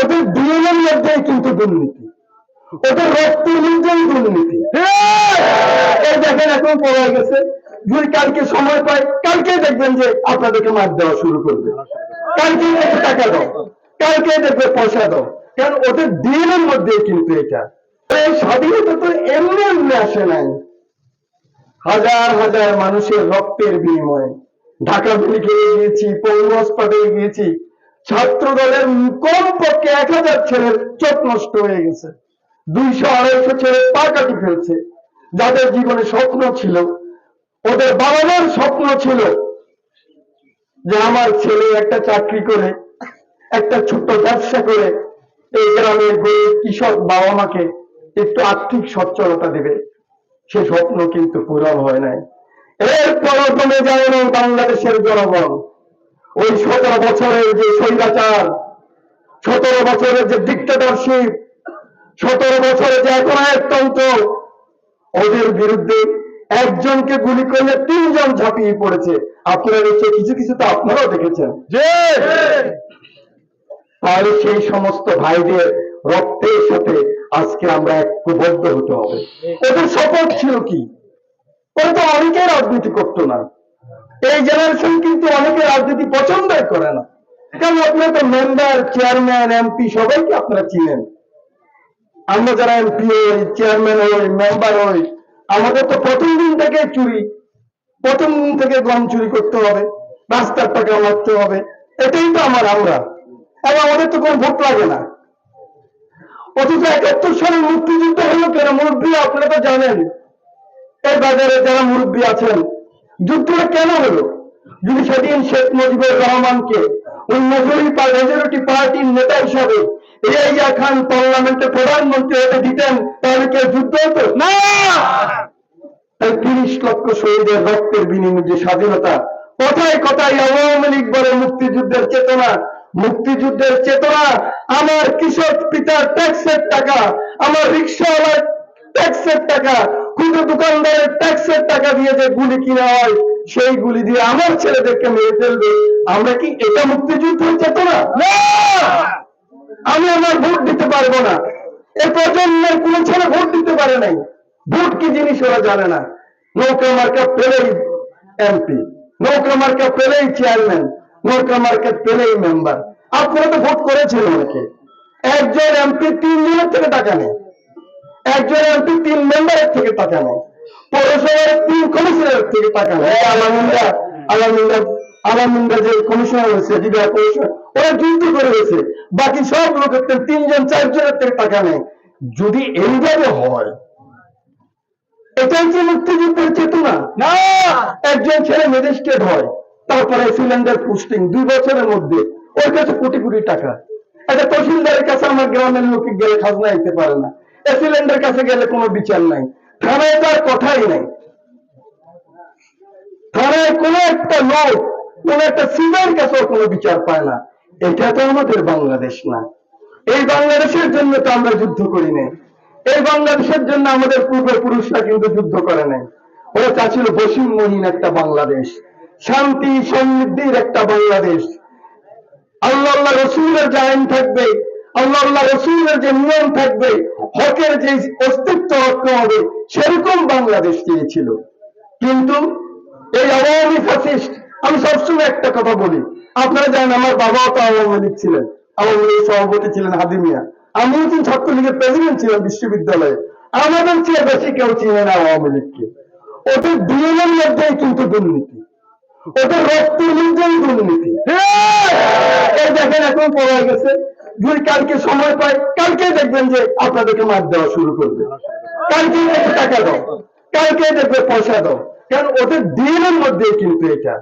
ওদের ডিএনএর মধ্যেই কিন্তু দুর্নীতি। ওদের রক্তের মধ্যেই দুর্নীতি। এই দেখেন এখন পড়ে গেছে। যদি কালকে সময় পায় কালকে দেখবেন যে আপনাদেরকে মার দেওয়া শুরু করবে। কালকে দেখবে টাকা দাও। কালকে দেখবে পয়সা দাও। কারণ ওদের ডিএনএর মধ্যেই কিন্তু এটা। এই স্বাধীনতা তো এমনি এমনি আসে নাই। হাজার হাজার মানুষের রক্তের বিনিময়ে। ঢাকা মেডিকেলে গিয়েছি পৌর হাসপাতালে গিয়েছি। ছাত্র দলের কম পক্ষে এক হাজার ছেলের চোখ নষ্ট হয়ে গেছে। দুইশো আড়াইশো ছেলে পা কাটি ফেলছে। যাদের জীবনে স্বপ্ন ছিল, ওদের বাবা মার স্বপ্ন ছিল যে আমার ছেলে একটা চাকরি করে, একটা ছোট্ট ব্যবসা করে এই গ্রামের গরিব কৃষক বাবা মাকে একটু আর্থিক সচ্ছলতা দেবে। সে স্বপ্ন কিন্তু পূরণ হয় নাই। এরপরও কমে যায় না বাংলাদেশের জনগণ। ওই সতেরো বছরের যে স্বৈরাচার সতেরো বছরের যে ডিক্টেটরশিপ সতেরো বছরের যে একনায়কতন্ত্র ওদের বিরুদ্ধে একজনকে গুলি করলে তিনজন ঝাঁপিয়ে পড়েছে। আপনারা নিশ্চয় কিছু কিছু তো আপনারাও দেখেছেন। তাহলে সেই সমস্ত ভাইদের রক্তের সাথে আজকে আমরা ঐক্যবদ্ধ হতে হবে। ওদের শপথ ছিল কি? ওরা তো অনেকে রাজনীতি করতো না। এই জেনারেশন কিন্তু অনেকে রাজনীতি পছন্দই করে না। কারণ আপনারা তো মেম্বার চেয়ারম্যান এমপি সবাইকে আপনারা চিনেন। আমরা যারা এমপি হই চেয়ারম্যান হই মেম্বার হই, আমাদের তো প্রথম দিন থেকে চুরি। প্রথম দিন থেকে গম চুরি করতে হবে, রাস্তার টাকা মারতে হবে। এটাই তো আমার আমরা। এবং আমাদের তো কোনো ভোট লাগে না। অথচ একাত্তর সালের মুক্তিযুদ্ধ হলো কেন? মুরব্বী, আপনারা তো জানেন। এই বাজারে যারা মুরব্বী আছেন, যুদ্ধটা কেন হলো? শেখ মুজিবুর রহমানকে মেজরিটি পার্টির নেতা হিসাবে খান পার্লামেন্টে প্রধানমন্ত্রী হতে দিতেন, তাহলে কে যুদ্ধ হতো? না! তাই তিরিশ লক্ষ শহীদের রক্তের বিনিময়ে স্বাধীনতা, কথায় কথায় আওয়ামী লীগ বলে মুক্তিযুদ্ধের চেতনা মুক্তিযুদ্ধের চেতনা, আমার কৃষক পিতার ট্যাক্সের টাকা, আমার রিক্সাওয়ালার ট্যাক্সের টাকা, ক্ষুদ্র দোকানদারের ট্যাক্সের টাকা দিয়ে যে গুলি কিনা হয় সেই গুলি দিয়ে আমার ছেলেদেরকে মেরে ফেলবে। আমরা কি এটা মুক্তিযুদ্ধের চেতনা? না! আমি আমার ভোট দিতে পারব না। এ প্রজন্মের কোন ছেলে ভোট দিতে পারে নাই। ভোট কি জিনিস ওরা জানে না। নৌকা মার্কা পেলেই এমপি নৌকা মার্কা পেলেই চেয়ারম্যান নৌকা মার্কা পেলেই মেম্বার আপনারা তো ভোট করেছেন অনেকে। একজন এমপি তিনজনের থেকে টাকা নেই একজন এমপি তিন মেম্বারের থেকে টাকা নেয়। বাকি সব লোকের থেকে তিনজন চারজনের থেকে টাকা নেয় যদি এইভাবে হয়, এটাই মুক্তিযুদ্ধের চেতনা? না! একজন ছেলে ম্যাজিস্ট্রেট হয় তারপরে সিলিন্ডার পোস্টিং দুই বছরের মধ্যে। ওর কাছে কোটি কোটি টাকা। একটা তহসিলদারের কাছে আমার গ্রামের লোকে গেলে খাজনা দিতে পারে না। এসিলেন্ডের কাছে গেলে কোনো বিচার নাই। থানায় তার কথাই নাই। থানায় কোনো একটা লোক, কোন একটা সিনের কাছেও কোনো বিচার পায় না। এটা তো আমাদের বাংলাদেশ না। এই বাংলাদেশের জন্য তো আমরা যুদ্ধ করি নাই। এই বাংলাদেশের জন্য আমাদের পূর্বপুরুষরা কিন্তু যুদ্ধ করে নাই। ওরা চাচ্ছিল বৈষম্যহীন একটা বাংলাদেশ, শান্তি সমৃদ্ধির একটা বাংলাদেশ। আল্লাহ আল্লাহ রসুলের যে আইন থাকবে, আল্লাহ আল্লাহ রসুলের যে নিয়ম থাকবে, হকের যে অস্তিত্ব রক্ষা হবে সেরকম বাংলাদেশ চেয়েছিল কিন্তু এই আওয়ামী ফ্যাসিস্ট আমি সবসময় একটা কথা বলি আপনারা জানেন আমার বাবাও তো আওয়ামী লীগ ছিলেন আওয়ামী লীগের সভাপতি ছিলেন হাদিমিয়া আমিও কিন্তু ছাত্রলীগের প্রেসিডেন্ট ছিলাম বিশ্ববিদ্যালয়ে। আমাদের চেয়ে বেশি কেউ চিনে না আওয়ামী লীগকে। ওদের ডিএনএর মধ্যেই কিন্তু দুর্নীতি। ওদের রক্তের মধ্যেই দুর্নীতি। এই দেখেন এখন পড়ে গেছে। যদি কালকে সময় পায় কালকে দেখবেন যে আপনাদেরকে মার দেওয়া শুরু করবে। কালকে টাকা দাও কালকে দেখবে পয়সা দাও। কারণ ওদের ডিএনএর মধ্যে কিন্তু এটা